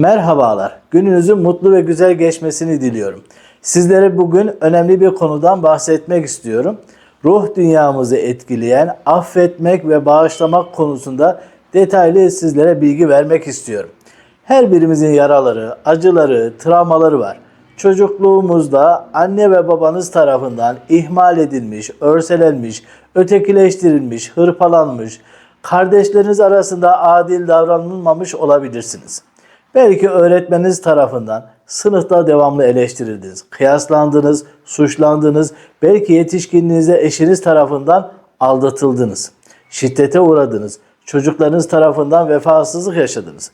Merhabalar. Gününüzün mutlu ve güzel geçmesini diliyorum. Sizlere bugün önemli bir konudan bahsetmek istiyorum. Ruh dünyamızı etkileyen affetmek ve bağışlamak konusunda detaylı sizlere bilgi vermek istiyorum. Her birimizin yaraları, acıları, travmaları var. Çocukluğumuzda anne ve babanız tarafından ihmal edilmiş, örselenmiş, ötekileştirilmiş, hırpalanmış, kardeşleriniz arasında adil davranılmamış olabilirsiniz. Belki öğretmeniniz tarafından sınıfta devamlı eleştirildiniz, kıyaslandınız, suçlandınız, belki yetişkinliğinizde eşiniz tarafından aldatıldınız, şiddete uğradınız, çocuklarınız tarafından vefasızlık yaşadınız.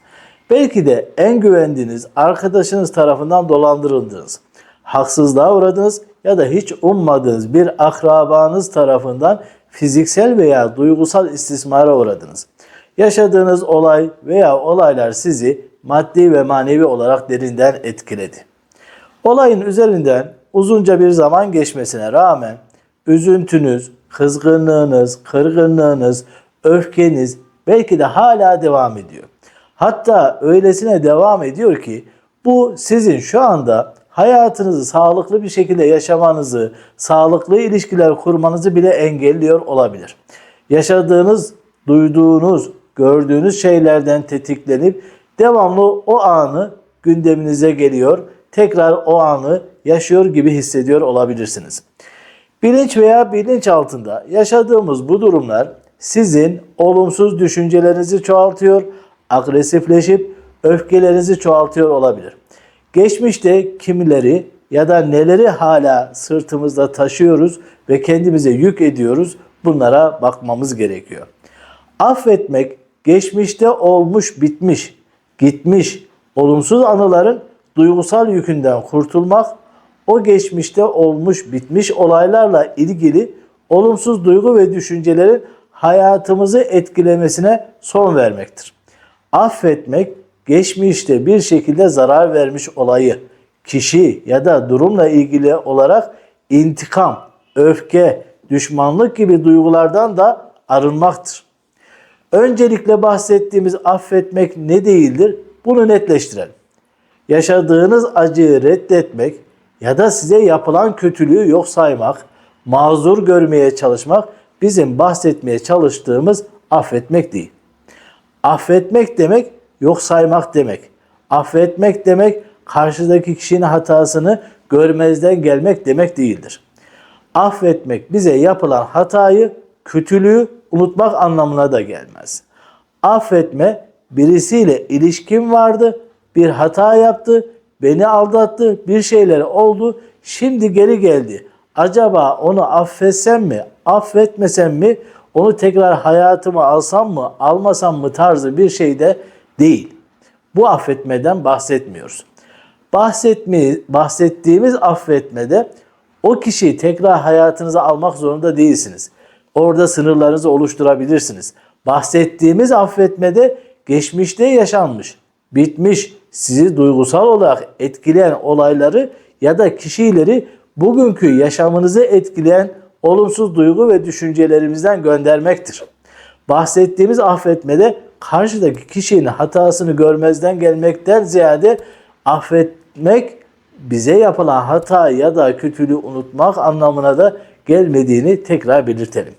Belki de en güvendiğiniz arkadaşınız tarafından dolandırıldınız. Haksızlığa uğradınız ya da hiç ummadığınız bir akrabanız tarafından fiziksel veya duygusal istismara uğradınız. Yaşadığınız olay veya olaylar sizi maddi ve manevi olarak derinden etkiledi. Olayın üzerinden uzunca bir zaman geçmesine rağmen üzüntünüz, kızgınlığınız, kırgınlığınız, öfkeniz belki de hala devam ediyor. Hatta öylesine devam ediyor ki bu sizin şu anda hayatınızı sağlıklı bir şekilde yaşamanızı, sağlıklı ilişkiler kurmanızı bile engelliyor olabilir. Yaşadığınız, duyduğunuz, gördüğünüz şeylerden tetiklenip devamlı o anı gündeminize geliyor. Tekrar o anı yaşıyor gibi hissediyor olabilirsiniz. Bilinç veya bilinç altında yaşadığımız bu durumlar sizin olumsuz düşüncelerinizi çoğaltıyor, agresifleşip öfkelerinizi çoğaltıyor olabilir. Geçmişte kimileri ya da neleri hala sırtımızda taşıyoruz ve kendimize yük ediyoruz bunlara bakmamız gerekiyor. Affetmek geçmişte olmuş bitmiş, gitmiş, olumsuz anıların duygusal yükünden kurtulmak, o geçmişte olmuş bitmiş olaylarla ilgili olumsuz duygu ve düşüncelerin hayatımızı etkilemesine son vermektir. Affetmek geçmişte bir şekilde zarar vermiş olayı, kişi ya da durumla ilgili olarak intikam, öfke, düşmanlık gibi duygulardan da arınmaktır. Öncelikle bahsettiğimiz affetmek ne değildir? Bunu netleştirelim. Yaşadığınız acıyı reddetmek ya da size yapılan kötülüğü yok saymak, mazur görmeye çalışmak bizim bahsetmeye çalıştığımız affetmek değil. Affetmek demek yok saymak demek. Affetmek demek karşıdaki kişinin hatasını görmezden gelmek demek değildir. Affetmek bize yapılan hatayı, kötülüğü unutmak anlamına da gelmez. Affetme birisiyle ilişkim vardı, bir hata yaptı, beni aldattı, bir şeyler oldu, şimdi geri geldi. Acaba onu affetsem mi, affetmesem mi, onu tekrar hayatıma alsam mı, almasam mı tarzı bir şey de değil. Bu affetmeden bahsetmiyoruz. Bahsetme, bahsettiğimiz affetmede o kişiyi tekrar hayatınıza almak zorunda değilsiniz. Orada sınırlarınızı oluşturabilirsiniz. Bahsettiğimiz affetmede geçmişte yaşanmış, bitmiş, sizi duygusal olarak etkileyen olayları ya da kişileri bugünkü yaşamınızı etkileyen olumsuz duygu ve düşüncelerimizden göndermektir. Bahsettiğimiz affetmede karşıdaki kişinin hatasını görmezden gelmekten ziyade affetmek bize yapılan hata ya da kötülüğü unutmak anlamına da gelmediğini tekrar belirtelim.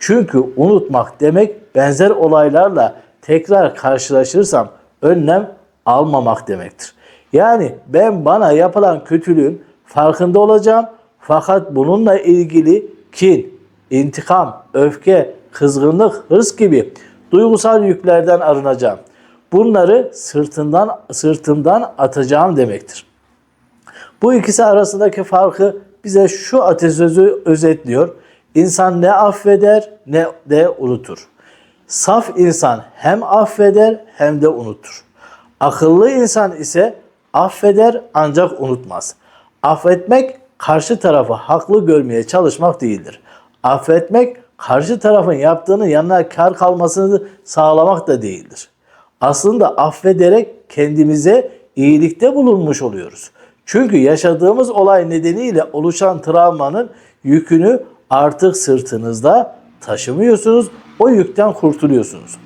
Çünkü unutmak demek benzer olaylarla tekrar karşılaşırsam önlem almamak demektir. Yani ben bana yapılan kötülüğün farkında olacağım fakat bununla ilgili kin, intikam, öfke, kızgınlık, hırs gibi duygusal yüklerden arınacağım. Bunları sırtından sırtımdan atacağım demektir. Bu ikisi arasındaki farkı bize şu atasözü özetliyor. İnsan ne affeder ne de unutur. Saf insan hem affeder hem de unutur. Akıllı insan ise affeder ancak unutmaz. Affetmek karşı tarafı haklı görmeye çalışmak değildir. Affetmek karşı tarafın yaptığını yanına kar kalmasını sağlamak da değildir. Aslında affederek kendimize iyilikte bulunmuş oluyoruz. Çünkü yaşadığımız olay nedeniyle oluşan travmanın yükünü artık sırtınızda taşımıyorsunuz. O yükten kurtuluyorsunuz.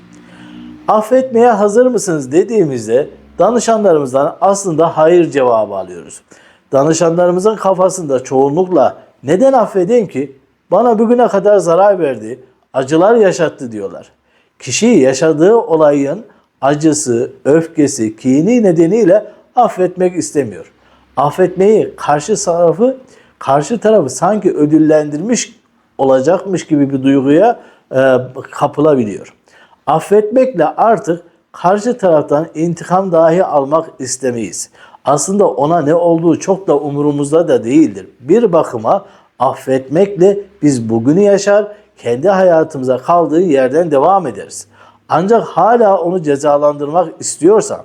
Affetmeye hazır mısınız dediğimizde danışanlarımızdan aslında hayır cevabı alıyoruz. Danışanlarımızın kafasında çoğunlukla neden affedeyim ki? Bana bugüne kadar zarar verdi, acılar yaşattı diyorlar. Kişi yaşadığı olayın acısı, öfkesi, kini nedeniyle affetmek istemiyor. Affetmeyi karşı tarafı karşı tarafı sanki ödüllendirmiş olacakmış gibi bir duyguya e, kapılabiliyor. Affetmekle artık karşı taraftan intikam dahi almak istemeyiz. Aslında ona ne olduğu çok da umurumuzda da değildir. Bir bakıma affetmekle biz bugünü yaşar, kendi hayatımıza kaldığı yerden devam ederiz. Ancak hala onu cezalandırmak istiyorsan,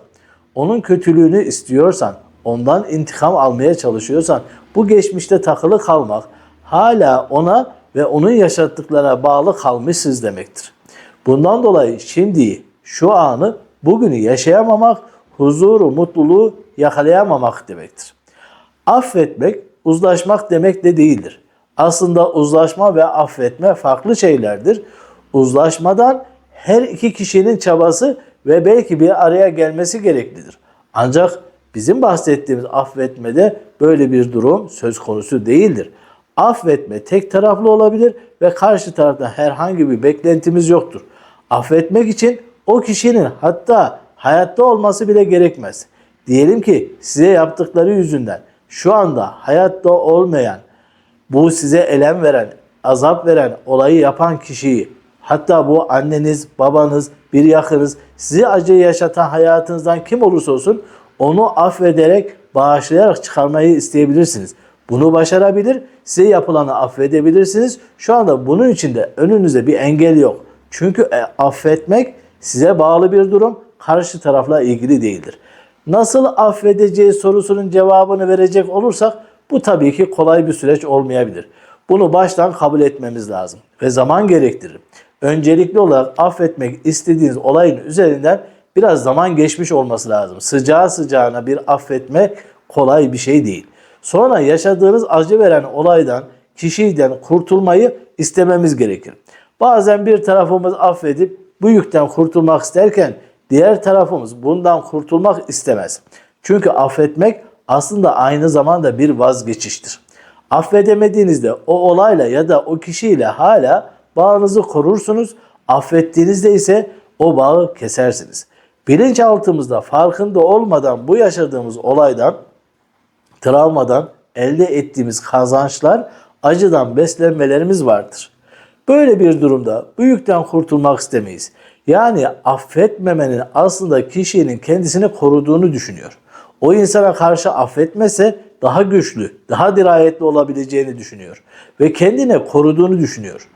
onun kötülüğünü istiyorsan, ondan intikam almaya çalışıyorsan, bu geçmişte takılı kalmak, hala ona ve onun yaşattıklarına bağlı kalmışsınız demektir. Bundan dolayı şimdi şu anı bugünü yaşayamamak, huzuru, mutluluğu yakalayamamak demektir. Affetmek, uzlaşmak demek de değildir. Aslında uzlaşma ve affetme farklı şeylerdir. Uzlaşmadan her iki kişinin çabası ve belki bir araya gelmesi gereklidir. Ancak bizim bahsettiğimiz affetmede böyle bir durum söz konusu değildir. Affetme tek taraflı olabilir ve karşı taraftan herhangi bir beklentimiz yoktur. Affetmek için o kişinin hatta hayatta olması bile gerekmez. Diyelim ki size yaptıkları yüzünden şu anda hayatta olmayan, bu size elem veren, azap veren olayı yapan kişiyi hatta bu anneniz, babanız, bir yakınız sizi acı yaşatan hayatınızdan kim olursa olsun onu affederek, bağışlayarak çıkarmayı isteyebilirsiniz. Bunu başarabilir, size yapılanı affedebilirsiniz. Şu anda bunun için de önünüzde bir engel yok. Çünkü e, affetmek size bağlı bir durum, karşı tarafla ilgili değildir. Nasıl affedeceği sorusunun cevabını verecek olursak bu tabii ki kolay bir süreç olmayabilir. Bunu baştan kabul etmemiz lazım ve zaman gerektirir. Öncelikli olarak affetmek istediğiniz olayın üzerinden biraz zaman geçmiş olması lazım. Sıcağı sıcağına bir affetme kolay bir şey değil. Sonra yaşadığınız acı veren olaydan, kişiden kurtulmayı istememiz gerekir. Bazen bir tarafımız affedip bu yükten kurtulmak isterken diğer tarafımız bundan kurtulmak istemez. Çünkü affetmek aslında aynı zamanda bir vazgeçiştir. Affedemediğinizde o olayla ya da o kişiyle hala bağınızı korursunuz. Affettiğinizde ise o bağı kesersiniz. Bilinçaltımızda farkında olmadan bu yaşadığımız olaydan, travmadan elde ettiğimiz kazançlar, acıdan beslenmelerimiz vardır. Böyle bir durumda bu yükten kurtulmak istemeyiz. Yani affetmemenin aslında kişinin kendisini koruduğunu düşünüyor. O insana karşı affetmese daha güçlü, daha dirayetli olabileceğini düşünüyor. Ve kendine koruduğunu düşünüyor.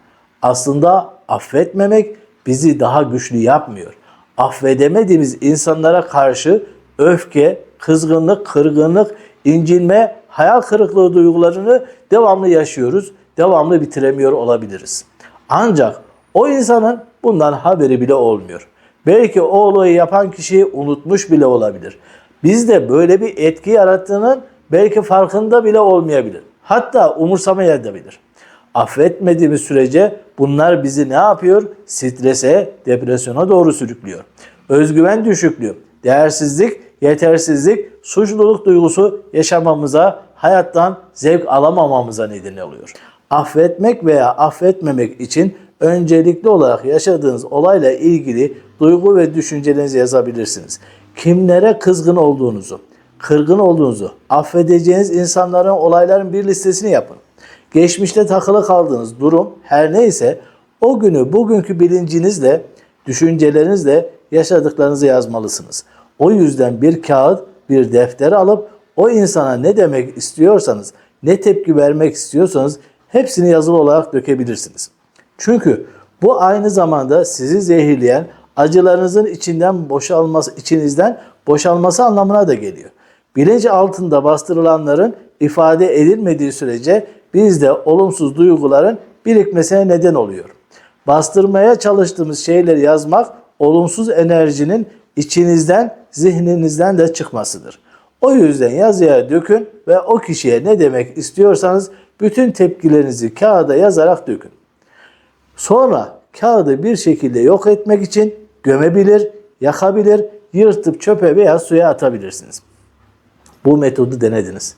Aslında affetmemek bizi daha güçlü yapmıyor. Affedemediğimiz insanlara karşı öfke, kızgınlık, kırgınlık, incinme, hayal kırıklığı duygularını devamlı yaşıyoruz. Devamlı bitiremiyor olabiliriz. Ancak o insanın bundan haberi bile olmuyor. Belki o olayı yapan kişiyi unutmuş bile olabilir. Bizde böyle bir etki yarattığının belki farkında bile olmayabilir. Hatta umursamayabilir. Affetmediğimiz sürece bunlar bizi ne yapıyor? Strese, depresyona doğru sürüklüyor. Özgüven düşüklüğü, değersizlik, yetersizlik, suçluluk duygusu yaşamamıza, hayattan zevk alamamamıza neden oluyor. Affetmek veya affetmemek için öncelikli olarak yaşadığınız olayla ilgili duygu ve düşüncelerinizi yazabilirsiniz. Kimlere kızgın olduğunuzu, kırgın olduğunuzu, affedeceğiniz insanların, olayların bir listesini yapın. Geçmişte takılı kaldığınız durum her neyse o günü bugünkü bilincinizle, düşüncelerinizle yaşadıklarınızı yazmalısınız. O yüzden bir kağıt, bir defter alıp o insana ne demek istiyorsanız, ne tepki vermek istiyorsanız hepsini yazılı olarak dökebilirsiniz. Çünkü bu aynı zamanda sizi zehirleyen acılarınızın içinden boşalması, içinizden boşalması anlamına da geliyor. Bilinç altında bastırılanların ifade edilmediği sürece bizde olumsuz duyguların birikmesine neden oluyor. Bastırmaya çalıştığımız şeyleri yazmak olumsuz enerjinin içinizden, zihninizden de çıkmasıdır. O yüzden yazıya dökün ve o kişiye ne demek istiyorsanız bütün tepkilerinizi kağıda yazarak dökün. Sonra kağıdı bir şekilde yok etmek için gömebilir, yakabilir yırtıp çöpe veya suya atabilirsiniz. Bu metodu denediniz.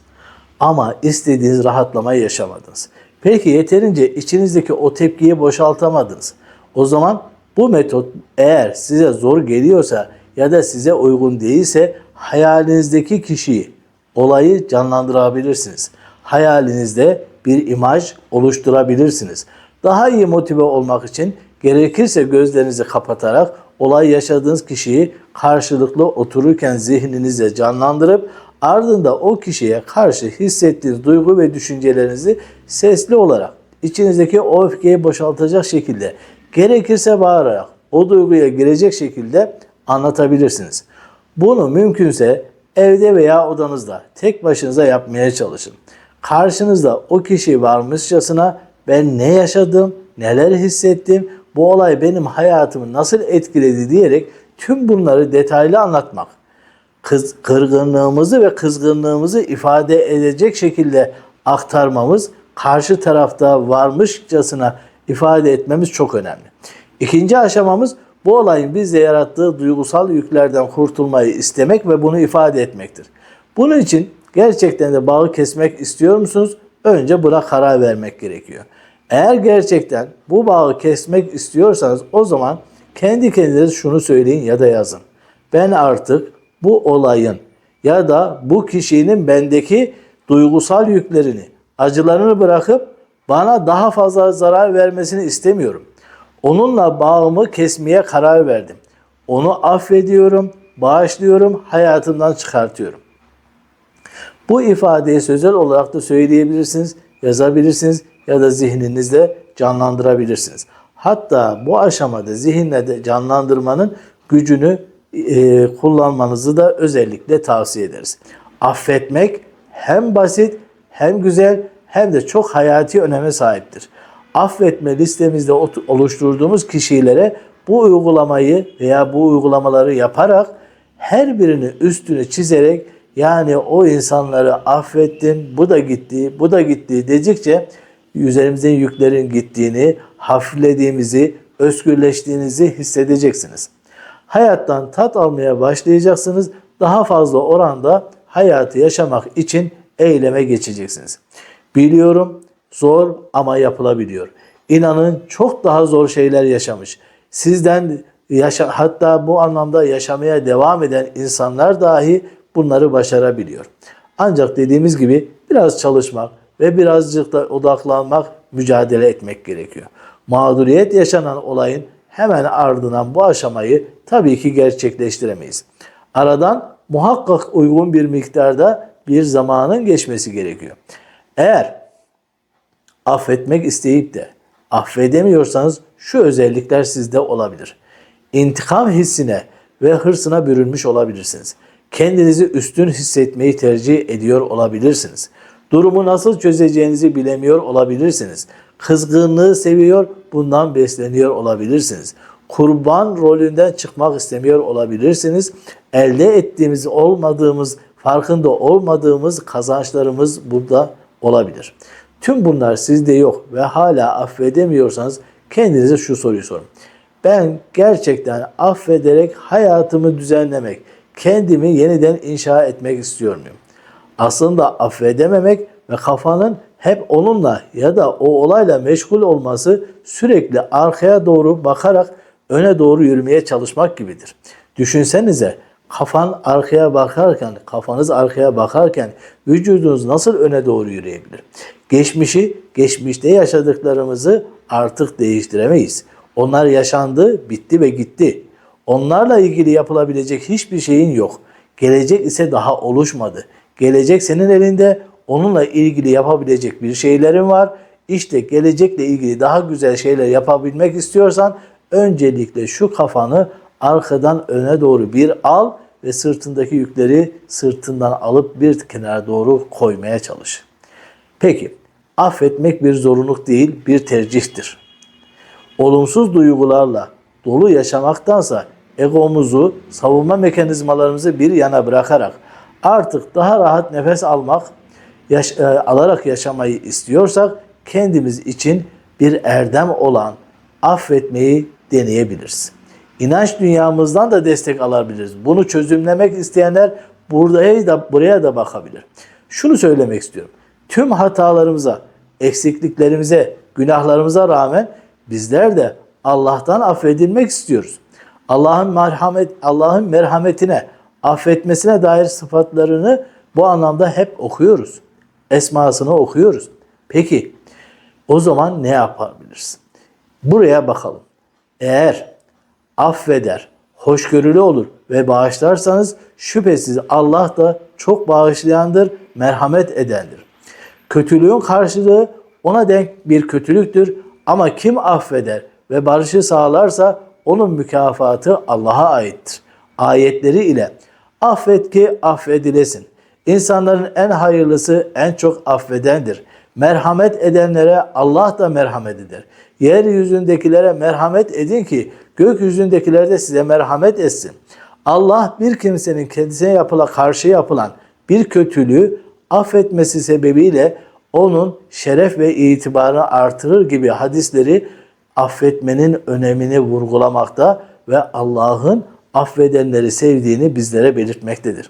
Ama istediğiniz rahatlamayı yaşamadınız. Peki yeterince içinizdeki o tepkiyi boşaltamadınız. O zaman bu metot eğer size zor geliyorsa ya da size uygun değilse hayalinizdeki kişiyi, olayı canlandırabilirsiniz. Hayalinizde bir imaj oluşturabilirsiniz. Daha iyi motive olmak için gerekirse gözlerinizi kapatarak olay yaşadığınız kişiyi karşılıklı otururken zihninizde canlandırıp ardında o kişiye karşı hissettiğiniz duygu ve düşüncelerinizi sesli olarak içinizdeki o öfkeyi boşaltacak şekilde gerekirse bağırarak o duyguya girecek şekilde anlatabilirsiniz. Bunu mümkünse evde veya odanızda tek başınıza yapmaya çalışın. Karşınızda o kişi varmışçasına ben ne yaşadım, neler hissettim, bu olay benim hayatımı nasıl etkiledi diyerek tüm bunları detaylı anlatmak. Kız, kırgınlığımızı ve kızgınlığımızı ifade edecek şekilde aktarmamız, karşı tarafta varmışçasına ifade etmemiz çok önemli. İkinci aşamamız bu olayın bizde yarattığı duygusal yüklerden kurtulmayı istemek ve bunu ifade etmektir. Bunun için gerçekten de bağı kesmek istiyor musunuz? Önce buna karar vermek gerekiyor. Eğer gerçekten bu bağı kesmek istiyorsanız o zaman kendi kendinize şunu söyleyin ya da yazın. Ben artık bu olayın ya da bu kişinin bendeki duygusal yüklerini, acılarını bırakıp bana daha fazla zarar vermesini istemiyorum. Onunla bağımı kesmeye karar verdim. Onu affediyorum, bağışlıyorum, hayatımdan çıkartıyorum. Bu ifadeyi sözel olarak da söyleyebilirsiniz, yazabilirsiniz ya da zihninizde canlandırabilirsiniz. Hatta bu aşamada zihinle de canlandırmanın gücünü e, kullanmanızı da özellikle tavsiye ederiz. Affetmek hem basit hem güzel hem de çok hayati öneme sahiptir. Affetme listemizde oluşturduğumuz kişilere bu uygulamayı veya bu uygulamaları yaparak her birini üstünü çizerek yani o insanları affettim, bu da gitti, bu da gitti dedikçe üzerimizden yüklerin gittiğini, hafiflediğimizi, özgürleştiğinizi hissedeceksiniz. Hayattan tat almaya başlayacaksınız. Daha fazla oranda hayatı yaşamak için eyleme geçeceksiniz. Biliyorum zor ama yapılabiliyor. İnanın çok daha zor şeyler yaşamış. Sizden yaşa, hatta bu anlamda yaşamaya devam eden insanlar dahi bunları başarabiliyor. Ancak dediğimiz gibi biraz çalışmak ve birazcık da odaklanmak, mücadele etmek gerekiyor. Mağduriyet yaşanan olayın hemen ardından bu aşamayı tabii ki gerçekleştiremeyiz. Aradan muhakkak uygun bir miktarda bir zamanın geçmesi gerekiyor. Eğer affetmek isteyip de affedemiyorsanız şu özellikler sizde olabilir. İntikam hissine ve hırsına bürünmüş olabilirsiniz. Kendinizi üstün hissetmeyi tercih ediyor olabilirsiniz. Durumu nasıl çözeceğinizi bilemiyor olabilirsiniz. Kızgınlığı seviyor, bundan besleniyor olabilirsiniz. Kurban rolünden çıkmak istemiyor olabilirsiniz. Elde ettiğimiz olmadığımız, farkında olmadığımız kazançlarımız burada olabilir. Tüm bunlar sizde yok ve hala affedemiyorsanız kendinize şu soruyu sorun. Ben gerçekten affederek hayatımı düzenlemek, kendimi yeniden inşa etmek istiyor muyum? Aslında affedememek ve kafanın hep onunla ya da o olayla meşgul olması sürekli arkaya doğru bakarak öne doğru yürümeye çalışmak gibidir. Düşünsenize kafan arkaya bakarken, kafanız arkaya bakarken vücudunuz nasıl öne doğru yürüyebilir? Geçmişi, geçmişte yaşadıklarımızı artık değiştiremeyiz. Onlar yaşandı, bitti ve gitti. Onlarla ilgili yapılabilecek hiçbir şeyin yok. Gelecek ise daha oluşmadı. Gelecek senin elinde. Onunla ilgili yapabilecek bir şeylerin var. İşte gelecekle ilgili daha güzel şeyler yapabilmek istiyorsan öncelikle şu kafanı arkadan öne doğru bir al ve sırtındaki yükleri sırtından alıp bir kenara doğru koymaya çalış. Peki, affetmek bir zorunluluk değil, bir tercihtir. Olumsuz duygularla dolu yaşamaktansa egomuzu, savunma mekanizmalarımızı bir yana bırakarak artık daha rahat nefes almak, yaş- e, alarak yaşamayı istiyorsak kendimiz için bir erdem olan affetmeyi deneyebiliriz. İnanç dünyamızdan da destek alabiliriz. Bunu çözümlemek isteyenler buraya da buraya da bakabilir. Şunu söylemek istiyorum. Tüm hatalarımıza, eksikliklerimize, günahlarımıza rağmen bizler de Allah'tan affedilmek istiyoruz. Allah'ın merhamet Allah'ın merhametine, affetmesine dair sıfatlarını bu anlamda hep okuyoruz. Esmasını okuyoruz. Peki o zaman ne yapabiliriz? Buraya bakalım. Eğer affeder, hoşgörülü olur ve bağışlarsanız şüphesiz Allah da çok bağışlayandır, merhamet edendir. Kötülüğün karşılığı ona denk bir kötülüktür ama kim affeder ve barışı sağlarsa onun mükafatı Allah'a aittir. Ayetleri ile affet ki affedilesin. İnsanların en hayırlısı en çok affedendir. Merhamet edenlere Allah da merhamet eder. Yeryüzündekilere merhamet edin ki gökyüzündekiler de size merhamet etsin. Allah bir kimsenin kendisine yapıla karşı yapılan bir kötülüğü affetmesi sebebiyle onun şeref ve itibarını artırır gibi hadisleri affetmenin önemini vurgulamakta ve Allah'ın affedenleri sevdiğini bizlere belirtmektedir.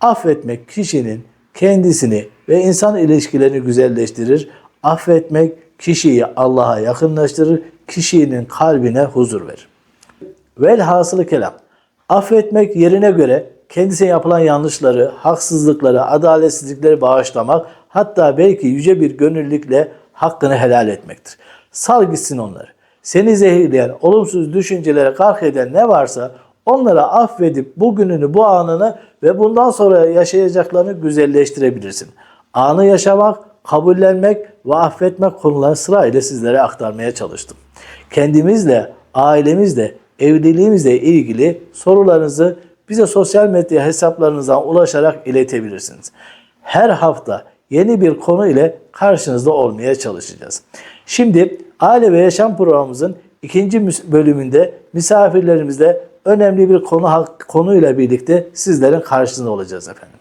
Affetmek kişinin kendisini ve insan ilişkilerini güzelleştirir. Affetmek kişiyi Allah'a yakınlaştırır, kişinin kalbine huzur verir. Velhasılı kelam. Affetmek yerine göre kendisine yapılan yanlışları, haksızlıkları, adaletsizlikleri bağışlamak, hatta belki yüce bir gönüllülükle hakkını helal etmektir. Sal gitsin onları. Seni zehirleyen, olumsuz düşüncelere kark eden ne varsa onlara affedip bugününü, bu anını ve bundan sonra yaşayacaklarını güzelleştirebilirsin. Anı yaşamak, kabullenmek ve affetmek konuları sırayla sizlere aktarmaya çalıştım. Kendimizle, ailemizle, evliliğimizle ilgili sorularınızı bize sosyal medya hesaplarınızdan ulaşarak iletebilirsiniz. Her hafta yeni bir konu ile karşınızda olmaya çalışacağız. Şimdi Aile ve Yaşam programımızın ikinci bölümünde misafirlerimizle önemli bir konu konuyla birlikte sizlerin karşısında olacağız efendim.